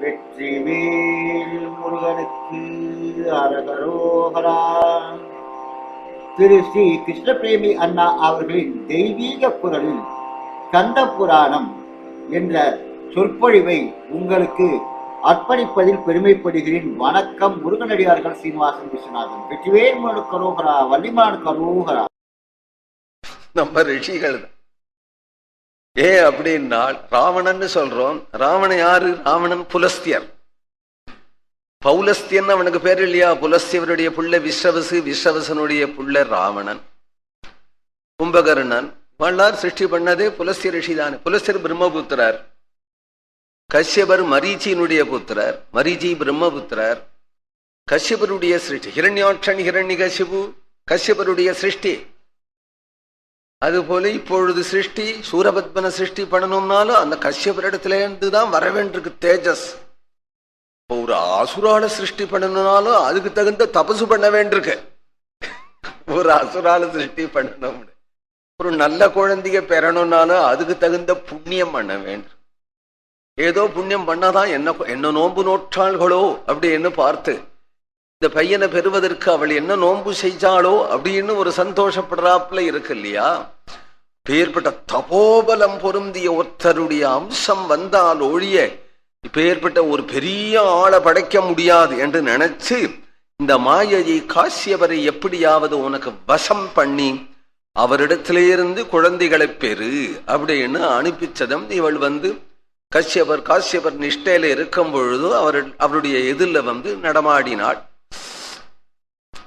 வெற்றிவேல் முருகனுக்கு அரகரோகரா. திரு ஸ்ரீ கிருஷ்ணபிரேமி அண்ணா அவர்களின் தெய்வீக குரலில் கந்த புராணம் என்ற சொற்பொழிவை உங்களுக்கு அர்ப்பணிப்பதில் பெருமைப்படுகிறேன். வணக்கம் முருகனடியார்கள் சீனிவாசன் விஸ்வநாதன். வெற்றிவேல் முருகன் கரோகரா வள்ளிமான் கரோகரா. நம்ம ரிஷிகள் ஏ அப்படின்னால் ராவணன் சொல்றோம். ராவண யாரு? ராவணன் புலஸ்தியர். பௌலஸ்தியன் அவனுக்கு பேர் இல்லையா? புலஸ்தியவருடைய புள்ள விஸ்வசு விஸ்வசனுடைய புள்ள ராவணன். கும்பகர்ணன். வள்ளார் சிருஷ்டி பண்ணதே புலஸ்திய ரிஷிதான் புலஸ்தியர் பிரம்மபுத்திரர். கஷ்யபர் மரீச்சியினுடைய புத்திரர். மரீச்சி பிரம்மபுத்திரர். கஷ்யபருடைய சிருஷ்டி. ஹிரண்யாட்சன் ஹிரண்ய கசிபு கஷ்யபருடைய சிருஷ்டி. அதுபோல இப்பொழுது சிருஷ்டி சூரபத்மனை சிருஷ்டி பண்ணணும்னாலும் அந்த கஷ்யபரிடத்துல இருந்து தான் வர வேண்டியிருக்கு தேஜஸ். இப்போ ஒரு அசுரால சிருஷ்டி பண்ணணும்னாலும் அதுக்கு தகுந்த தபசு பண்ண வேண்டியிருக்கு ஒரு அசுரால சிருஷ்டி பண்ணணும் ஒரு நல்ல குழந்தைய பெறணும்னாலும் அதுக்கு தகுந்த புண்ணியம் பண்ண வேண்டும் ஏதோ புண்ணியம் பண்ணாதான் என்ன என்ன நோன்பு நோற்றாள்களோ அப்படின்னு பார்த்து இந்த பையனை பெறுவதற்கு அவள் என்ன நோன்பு செய்தாளோ அப்படின்னு ஒரு சந்தோஷப்படுறாப்புல இருக்கு இல்லையா? இப்பேற்பட்ட தபோபலம் பொருந்திய ஒருத்தருடைய அம்சம் வந்தால் ஒழிய இப்பேற்பட்ட ஒரு பெரிய ஆளை படைக்க முடியாது என்று நினைச்சு இந்த மாயையை காசியவரை எப்படியாவது உனக்கு வசம் பண்ணி அவரிடத்திலிருந்து குழந்தைகளை பெறு அப்படின்னு அனுப்பிச்சதும் இவள் வந்து கஷ்யபர் காசியபர் நிஷ்டையில இருக்கும் பொழுது அவர் அவருடைய எதிரில் வந்து நடமாடினாள்.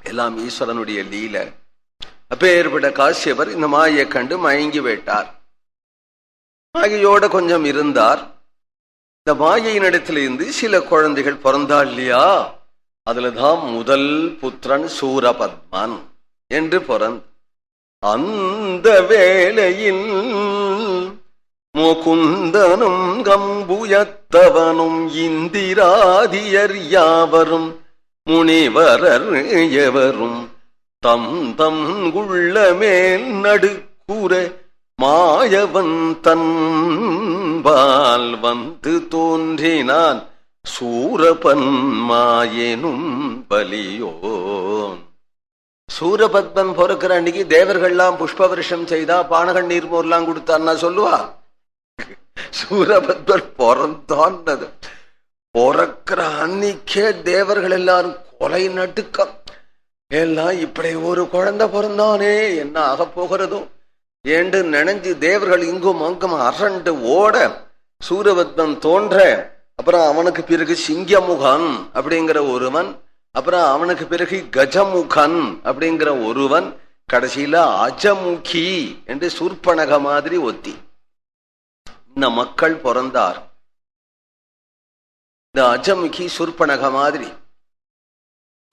எல்லாம் ஈஸ்வரனுடைய லீலை. அப்பேற்பட்ட காசியவர் இந்த மாயை கண்டு மயங்கி விட்டார். மாயையோட கொஞ்சம் இருந்தார். இந்த மாயையினிடத்திலிருந்து சில குழந்தைகள் பிறந்தா இல்லையா? அதுலதான் முதல் புத்திரன் சூரபத்மன் என்று பிறந்த அந்த வேளையில் முகுந்தனும் கம்புயத்தவனும் இந்திராதியர் யாவரும் முனிவரர் எவரும் தம் தம் குள்ள மேல் நடுக்கூற மாயவன் தன்பால் வந்து தோன்றினான் சூரபன் மாயெனும் பலியோன். சூரபத்மன் பொறுக்கிற அன்னைக்கு தேவர்கள்லாம் புஷ்ப வருஷம் செய்தா பானகன் நீர்மோர்லாம் கொடுத்தான்னா சொல்லுவா? சூரபத்மன் பிறந்தான்னது பிறக்கிற அன்னைக்கே தேவர்கள் எல்லாரும் கொலை நடுக்கம் எல்லாம் இப்படி ஒரு குழந்தை பிறந்தானே என்ன ஆக போகிறதோ? என்று நினைஞ்சு தேவர்கள் இங்கும் அங்கும் அரண்டு ஓட சூரபத்மன் தோன்ற அப்புறம் அவனுக்கு பிறகு சிங்கமுகன் அப்படிங்கிற ஒருவன் அப்புறம் அவனுக்கு பிறகு கஜமுகன் அப்படிங்கிற ஒருவன் கடைசியில அஜமுகி என்று சூர்பனக மாதிரி ஒத்தி. இந்த மக்கள் பிறந்தார். இந்த அஜமுகி சூர்பனக மாதிரி.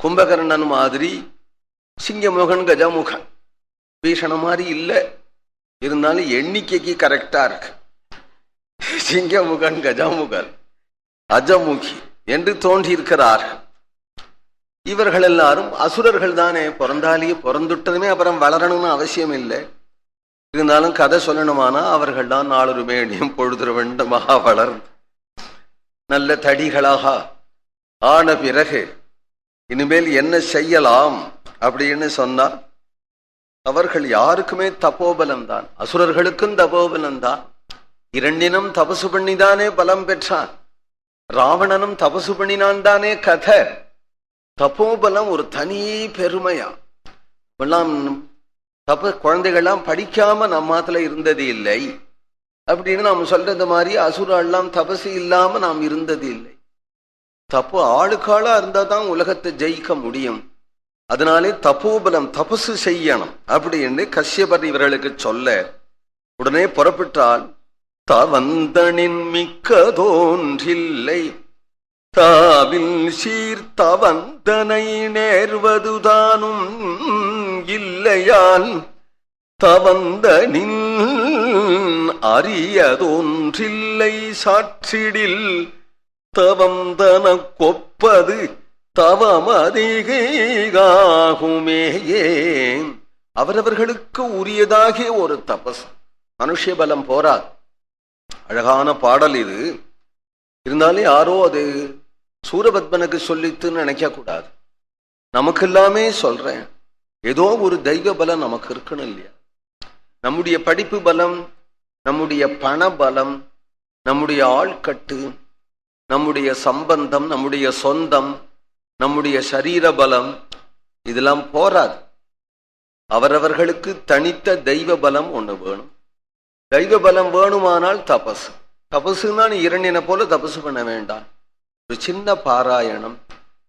கும்பகர்ணன் மாதிரி சிங்கமுகன் கஜமுகன். பீஷண மாதிரி இல்லை. இருந்தாலும் எண்ணிக்கைக்கு கரெக்டா இருக்கு. சிங்கமுகன் கஜமுகன் அஜமுகி என்று தோன்றியிருக்கிறார்கள் இவர்கள் எல்லாரும் அசுரர்கள் தானே. பிறந்தாலேயே பிறந்துட்டதுமே அப்புறம் வளரணும்னு அவசியம் இல்லை. இருந்தாலும் கதை சொல்லணுமானா அவர்கள் தான் நாளொரு மேடியும் பொழுதுற வேண்டுமாக வளர்ந்து நல்ல தடிகளாக ஆன பிறகு இனிமேல் என்ன செய்யலாம் அப்படின்னு சொன்னா அவர்கள் யாருக்குமே தபோபலம் தான். அசுரர்களுக்கும் தபோபலம் தான். இரண்டினும் தபசு பண்ணிதானே பலம் பெற்றான். ராவணனும் தபசு பண்ணினான் தானே கதை. தபோபலம் ஒரு தனி பெருமையா? எல்லாம் குழந்தைகள்லாம் படிக்காம நம்மாத்துல இருந்தது இல்லை. அப்படின்னு நாம் சொல்றது மாதிரி அசுரெல்லாம் தபசு இல்லாம நாம் இருந்தது இல்லை. தப்பு ஆளுக்காளா இருந்தா தான் உலகத்தை ஜெயிக்க முடியும். அதனாலே தபோபலம் தபசு செய்யணும் அப்படின்னு கஷ்யபர் இவர்களுக்கு சொல்ல உடனே புறப்பட்டால் தவந்தனின் மிக்க தோன்றில்லை தாவில் சீர்த்தவந்தனை நேர்வதுதானும் இல்லையால் தவந்தனின் அரியதொன்றில்லை சாற்றிடில். தவம் தன கொப்பது தவமதிகாகுமேயே அவரவர்களுக்கு உரியதாகிய ஒரு தபஸ். மனுஷ பலம் போராது. அழகான பாடல் இது. இருந்தாலும் யாரோ அது சூரபத்மனுக்கு சொல்லித்துன்னு நினைக்க கூடாது. நமக்கு எல்லாமே சொல்றேன். ஏதோ ஒரு தெய்வ பலம் நமக்கு இருக்கணும் இல்லையா? நம்முடைய படிப்பு பலம் நம்முடைய பண பலம் நம்முடைய ஆள்கட்டு நம்முடைய சம்பந்தம் நம்முடைய சொந்தம் நம்முடைய சரீர பலம் இதெல்லாம் போராது. அவரவர்களுக்கு தனித்த தெய்வ பலம் ஒண்ணு வேணும். தெய்வ பலம் வேணுமானால் தபஸ் தபசுன்னா நீ இரண்டின போல தபசு பண்ண வேண்டாம். ஒரு சின்ன பாராயணம்.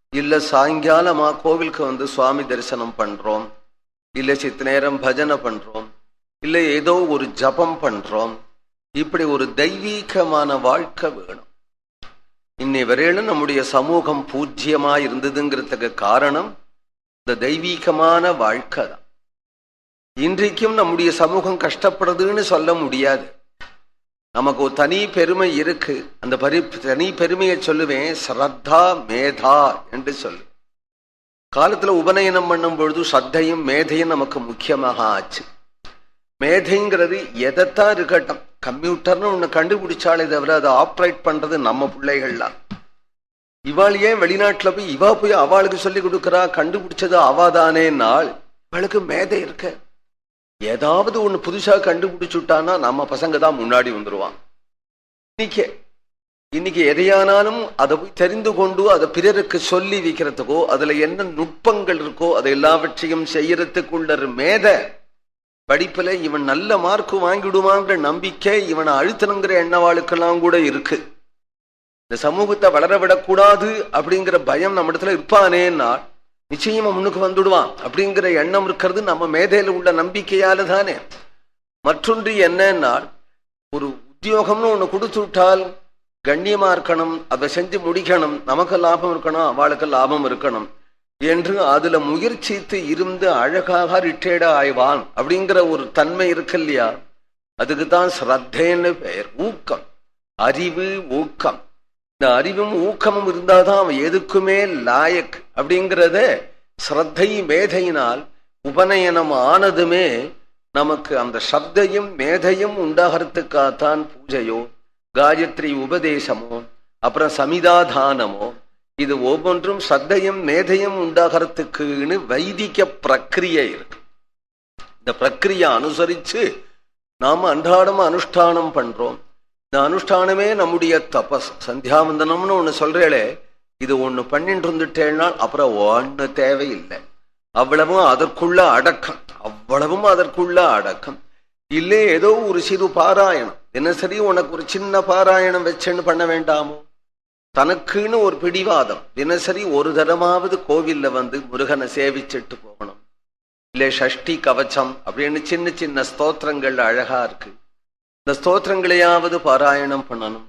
இல்ல சாயங்காலமா கோவிலுக்கு வந்து சுவாமி தரிசனம் பண்றோம். இல்ல சித்த நேரம் பஜனை பண்றோம். இல்ல ஏதோ ஒரு ஜபம் பண்றோம். இப்படி ஒரு தெய்வீகமான வாழ்க்கை வேணும். இன்னை வரையிலும் நம்முடைய சமூகம் பூஜ்யமா இருந்ததுங்கிறதுக்கு காரணம் இந்த தெய்வீகமான வாழ்க்கை தான். இன்றைக்கும் நம்முடைய சமூகம் கஷ்டப்படுதுன்னு சொல்ல முடியாது. நமக்கு ஒரு தனி பெருமை இருக்கு. அந்த பரி தனி பெருமையை சொல்லுவேன் ஸ்ரத்தா மேதா என்று சொல்லு. காலத்துல உபநயனம் பண்ணும் பொழுது ஸ்ரத்தையும் மேதையும் நமக்கு முக்கியமாக ஆச்சு. மேதைங்கிறது எதைத்தான் இருக்கட்டும். கம்ப்யூட்டர்னு ஒன்று கண்டுபிடிச்சாலே தவிர அதை ஆப்ரேட் பண்றது நம்ம பிள்ளைகள்லாம் இவாள் ஏன் வெளிநாட்டில் போய் இவா போய் அவளுக்கு சொல்லி கொடுக்குறா கண்டுபிடிச்சது அவாதானே நாள். இவளுக்கு மேதை இருக்க. ஏதாவது ஒன்று புதுசாக கண்டுபிடிச்சுட்டான்னா நம்ம பசங்க தான் முன்னாடி வந்துடுவான் இன்னைக்கு இன்னைக்கு எதையானாலும் அதை போய் தெரிந்து கொண்டு அதை பிறருக்கு சொல்லி வைக்கிறதுக்கோ அதில் என்ன நுட்பங்கள் இருக்கோ அதை எல்லாவற்றையும் செய்யறதுக்குள்ள ஒரு மேதை. படிப்புல இவன் நல்ல மார்க் வாங்கிடுவாங்கிற நம்பிக்கை இவனை அழுத்தணுங்கிற எண்ணவாளுக்கெல்லாம் கூட இருக்கு. இந்த சமூகத்தை வளர விடக்கூடாது அப்படிங்கிற பயம் நம்ம இடத்துல இருப்பானேன்னா நிச்சயமா முன்னுக்கு வந்துடுவான் அப்படிங்கிற எண்ணம் இருக்கிறது நம்ம மேதையில உள்ள நம்பிக்கையால தானே. மற்றொன்று என்னன்னா ஒரு உத்தியோகம்னு ஒண்ணு கொடுத்து விட்டால் கண்ணியமா இருக்கணும் அதை செஞ்சு முடிக்கணும் நமக்கு லாபம் இருக்கணும் அவளுக்கு லாபம் இருக்கணும். என்று அதுல முயற்சித்து இருந்து அழகாக ரிட்டையர்ட் ஆய்வான் அப்படிங்கிற ஒரு தன்மை இருக்கு இல்லையா அதுக்கு தான் ஸ்ரத்தேன்னு பெயர். ஊக்கம். அறிவு ஊக்கம். இந்த அறிவும் ஊக்கமும் இருந்தாதான் அவன் எதுக்குமே லாயக் அப்படிங்கிறத ஸ்ரத்தை மேதையினால் உபநயனம் ஆனதுமே நமக்கு அந்த சப்தையும் மேதையும் உண்டாகிறதுக்காகத்தான் பூஜையோ காயத்ரி உபதேசமோ அப்புறம் சமிதாதானமோ இது ஒவ்வொன்றும் சத்தையும் மேதையும் உண்டாகிறதுக்குன்னு வைதிக பிரக்கிரியை இருக்கு. இந்த பிரக்கிரியை அனுசரிச்சு நாம அன்றாடம் அனுஷ்டானம் பண்றோம். இந்த அனுஷ்டானமே நம்முடைய தபஸ் சந்தியாவந்தனம்னு ஒண்ணு சொல்றேளே இது ஒண்ணு பண்ணிட்டு இருந்துட்டேன்னா அப்புறம் ஒண்ணு தேவையில்லை. அவ்வளவும் அதற்குள்ள அடக்கம் அவ்வளவும் அதற்குள்ள அடக்கம். இல்லை ஏதோ ஒரு சிறு பாராயணம். தினசரி உனக்கு ஒரு சின்ன பாராயணம் வச்சுன்னு பண்ண வேண்டாமோ? தனக்குன்னு ஒரு பிடிவாதம். தினசரி ஒரு தரமாவது கோவில்ல வந்து முருகனை சேவிச்சுட்டு போகணும். இல்லை ஷஷ்டி கவச்சம் அப்படின்னு சின்ன சின்ன ஸ்தோத்திரங்கள் அழகா இருக்கு. இந்த ஸ்தோத்திரங்களையாவது பாராயணம் பண்ணணும்.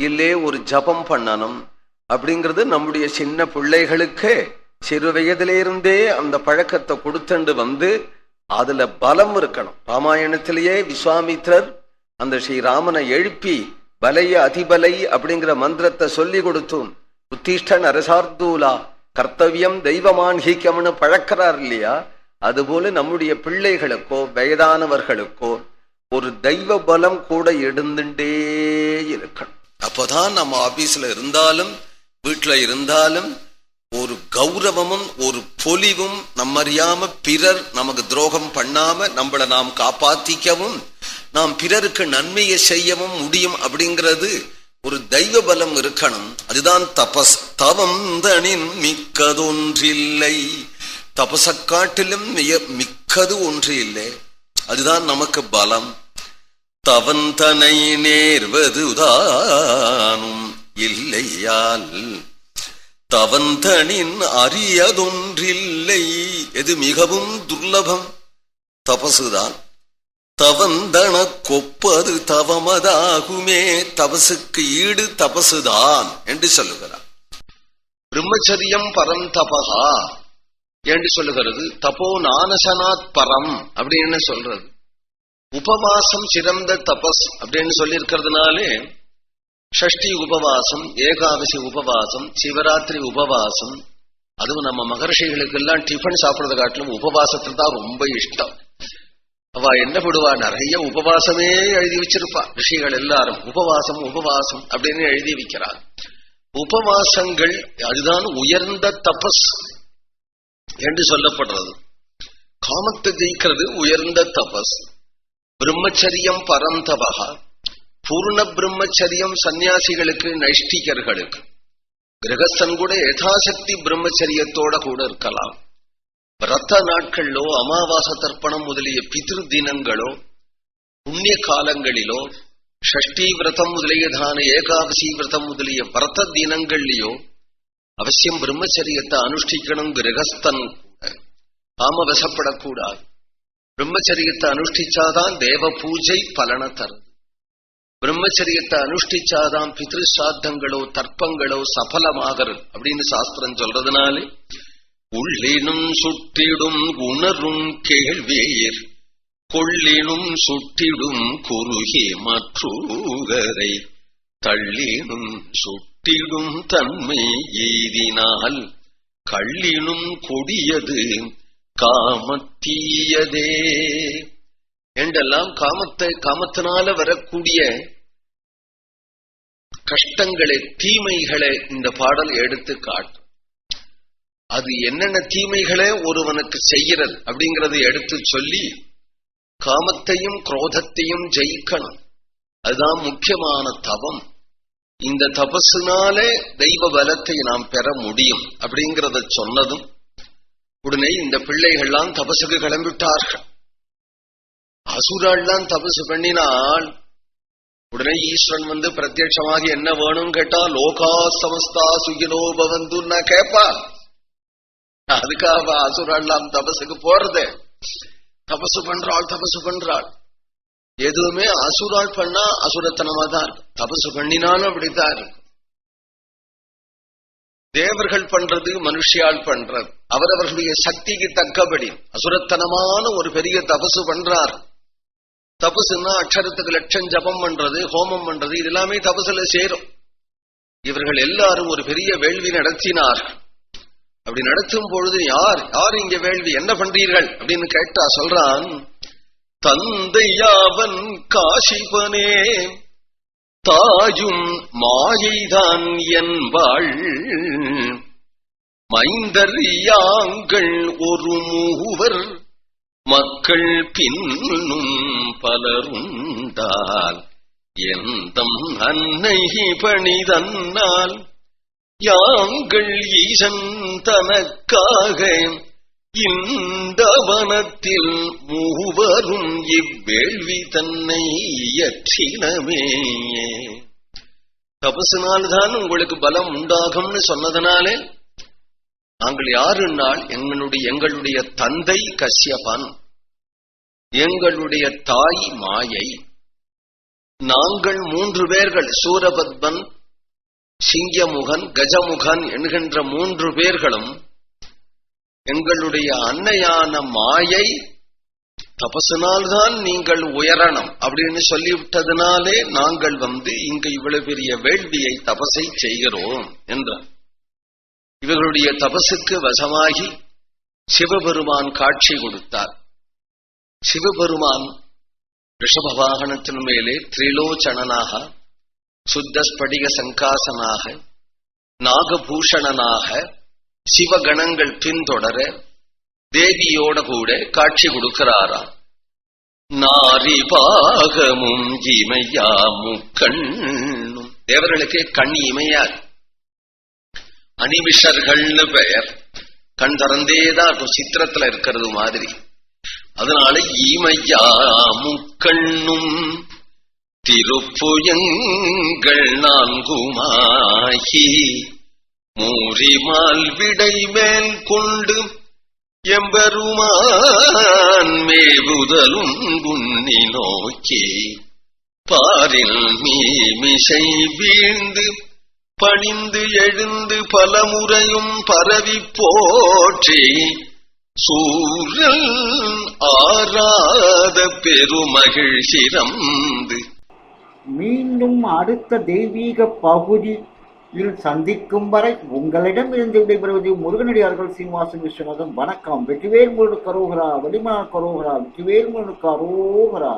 இல்லே ஒரு ஜபம் பண்ணணும். அப்படிங்கிறது நம்முடைய சின்ன பிள்ளைகளுக்கு சிறு வயதிலிருந்தே அந்த பழக்கத்தை கொடுத்துண்டு வந்து அதுல பலம் இருக்கணும். ராமாயணத்திலேயே விஸ்வாமித்ரர் அந்த ஸ்ரீராமனை எழுப்பி பலைய அதிபலை அப்படிங்கிற மந்திரத்தை சொல்லி கொடுத்தும். உத்திஷ்ட நரசார்தூலா கர்த்தவியம் தெய்வமான்ஹிக்கம்னு பழக்கிறார் இல்லையா? அதுபோல நம்முடைய பிள்ளைகளுக்கோ வயதானவர்களுக்கோ ஒரு தெய்வ பலம் கூட எடுந்துட்டே இருக்கணும். அப்போதான் நம்ம ஆபீஸ்ல இருந்தாலும் வீட்டுல இருந்தாலும் ஒரு கௌரவமும் ஒரு பொலிவும் நம்மறியாம பிறர் நமக்கு துரோகம் பண்ணாம நம்மளை நாம் காப்பாத்திக்கவும் நாம் பிறருக்கு நன்மையை செய்யவும் முடியும் அப்படிங்கிறது ஒரு தெய்வ பலம் இருக்கணும். அதுதான் தபஸ். தவம் தனின் மிக்கதொன்றில்லை. தபச காட்டிலும் மிக்கது ஒன்று இல்லை அதுதான் நமக்கு பலம். தவந்தனை நேர்வதுதானும் இல்லையால் தவந்தனின் அரியதொன்றில்லை. எது மிகவும் துர்லபம்? தபசுதான். தவந்தன கொப்பது தவமதாகுமே தபசுக்கு ஈடு தபசுதான் என்று சொல்லுகிறார். பிரம்மச்சரியம் பரம் தபகா என்று சொல்லுகிறது. தபோ நானசனாத் பரம் அப்படின்னு சொல்றது. உபவாசம் சிறந்த தபஸ் அப்படின்னு சொல்லி இருக்கிறதுனாலே ஷஷ்டி உபவாசம் ஏகாதசி உபவாசம் சிவராத்திரி உபவாசம் அதுவும் நம்ம மகர்ஷிகளுக்கு எல்லாம் டிஃபன் சாப்பிடறத காட்டிலும் உபவாசத்துல தான் ரொம்ப இஷ்டம். அவ என்ன போடுவா நிறைய உபவாசமே எழுதி வச்சிருப்பா ரிஷிகள் எல்லாரும் உபவாசம் உபவாசம் அப்படின்னு எழுதி வைக்கிறாள் உபவாசங்கள் அதுதான் உயர்ந்த தபஸ் என்று சொல்லப்படுறது காமத்தை ஜெயிக்கிறது உயர்ந்த தபஸ் பிரம்மச்சரியம் பரந்தபகா பூர்ண பிரம்மச்சரியம் சந்நியாசிகளுக்கு நைஷ்டிகர்களுக்கு கிரகஸ்தன் கூட யதாசக்தி பிரம்மச்சரியத்தோட கூட இருக்கலாம் விரத நாட்களிலோ அமாவாச தர்ப்பணம் முதலிய பிதிரு தினங்களோ புண்ணிய காலங்களிலோ ஷஷ்டி விரதம் முதலியதான ஏகாதசி விரதம் முதலிய விரத தினங்கள்லயோ அவசியம் பிரம்மச்சரியத்தை அனுஷ்டிக்கணும் கிரகஸ்தன் கூட. காம வசப்படக்கூடாது. பிரம்மச்சரியத்தை அனுஷ்டிச்சாதான் தேவ பூஜை பலனை தரும். பிரம்மச்சரியத்தை அனுஷ்டிச்சாதான் பித்ரு உள்ளினும் சுட்டிடும் உணரும் கேள்வியர் கொள்ளினும் சுட்டிடும் குறுகி மற்றூகரை தள்ளினும் சுட்டிடும் தன்மை எய்தினால் கள்ளினும் கொடியது காமத்தீயதே. என்றெல்லாம் காமத்தை காமத்தினால வரக்கூடிய கஷ்டங்களை தீமைகளை இந்த பாடல் எடுத்து காட்டும் அது என்னென்ன தீமைகளை ஒருவனுக்கு செய்கிறது அப்படிங்கறதை எடுத்து சொல்லி காமத்தையும் குரோதத்தையும் ஜெயிக்கணும். அதுதான் முக்கியமான தபம் இந்த தபசுனாலே தெய்வ பலத்தை நாம் பெற முடியும் அப்படிங்கறத சொன்னதும் உடனே இந்த பிள்ளைகள்லாம் தபசுக்கு கிளம்பிட்டார்கள் அசுராள்லாம் தபசு பண்ணினால் உடனே ஈஸ்வரன் வந்து பிரத்யட்சமாக என்ன வேணும் கேட்டா லோகா சமஸ்தா சுகினோ பவந்துன்னா கேப்பா அதுக்காக அசுரெல்லாம் தபசுக்கு போறது? தபசு பண்றாள் தபசு பண்றாள் எதுவுமே அசுரால் பண்ணா அசுரத்தனமா தான் இருக்கும் தபசு பண்ணினாலும் அப்படித்தான் இருக்கும். தேவர்கள் பண்றது மனுஷியால் பண்றது. அவரவர்களுடைய சக்திக்கு தக்கபடி. அசுரத்தனமான ஒரு பெரிய தபசு பண்றார். தபசுன்னா அக்ஷரத்துக்கு லட்சம் ஜபம் பண்றது ஹோமம் பண்றது இது எல்லாமே தபசுல சேரும். இவர்கள் எல்லாரும் ஒரு பெரிய வேள்வி நடத்தினார் அப்படி நடத்தும் பொழுது யார் யார் இங்க வேள்வி என்ன பண்றீர்கள்? அப்படின்னு கேட்டா சொல்றான் தந்தையாவன் காசிபனே தாயும் மாயைதான் என்பாள் மைந்தர் யாங்கள் ஒரு மூவர் மக்கள் பின்னும் பலருண்டால். எந்தம் அன்னை பணிதன்னால் யாங்கள் ஈசன் தனக்காக இந்த வனத்தில் மூவரும் இவ்வேள்வி தன்னை இயற்றினமே. தபசினால்தான் உங்களுக்கு பலம் உண்டாகும்னு சொன்னதனாலே நாங்கள் யாருன்னால் எங்களுடைய எங்களுடைய தந்தை கஷ்யபன் எங்களுடைய தாய் மாயை. நாங்கள் மூன்று பேர்கள் சூரபத்மன் சிங்கமுகன் கஜமுகன் என்கின்ற மூன்று பேர்களும் எங்களுடைய அன்னையான மாயை தபசினால்தான் நீங்கள் உயரணும் அப்படின்னு சொல்லிவிட்டதுனாலே நாங்கள் வந்து இங்கு இவ்வளவு பெரிய வேள்வியை தபசை செய்கிறோம் என்றார். இவர்களுடைய தபசுக்கு வசமாகி சிவபெருமான் காட்சி கொடுத்தார். சிவபெருமான் ரிஷப வாகனத்தின் மேலே திரிலோச்சனனாக சுத்த ஸ்படிக சங்காசனாக நாகபூஷணனாக சிவகணங்கள் பின்தொடர தேவியோட கூட காட்சி கொடுக்கிறாராம் நாரி பாகமும் இமையா முக்கண்ணும் தேவர்களுக்கு கண் இமையாது அணிவிஷர்கள்னு பெயர். கண் திறந்தேதான் இருக்கும் சித்திரத்துல இருக்கிறது மாதிரி. அதனால ஈமையா முக்கண்ணும் திருப்புயங்கள் நான்குமாகி மூரிமால் விடை மேல் கொண்டு எம்பெருமான் மேவுதலும் குன்னி நோக்கி பாரில் மீமிசை வீழ்ந்து பணிந்து எழுந்து பலமுறையும் பரவி போற்றி சூழல் ஆராத பெருமகிழ் சிறந்து மீண்டும் அடுத்த தெய்வீக பகுதியில் சந்திக்கும் வரை உங்களிடம் இருந்து விடைபெறுவது முருகனடியார்கள் சீனிவாசன் விஸ்வநாதன். வணக்கம். வெற்றிவேல் முருகன் கரோகரா வடிமா கரோகரா வெற்றிவேல் முருகன் கரோகரா.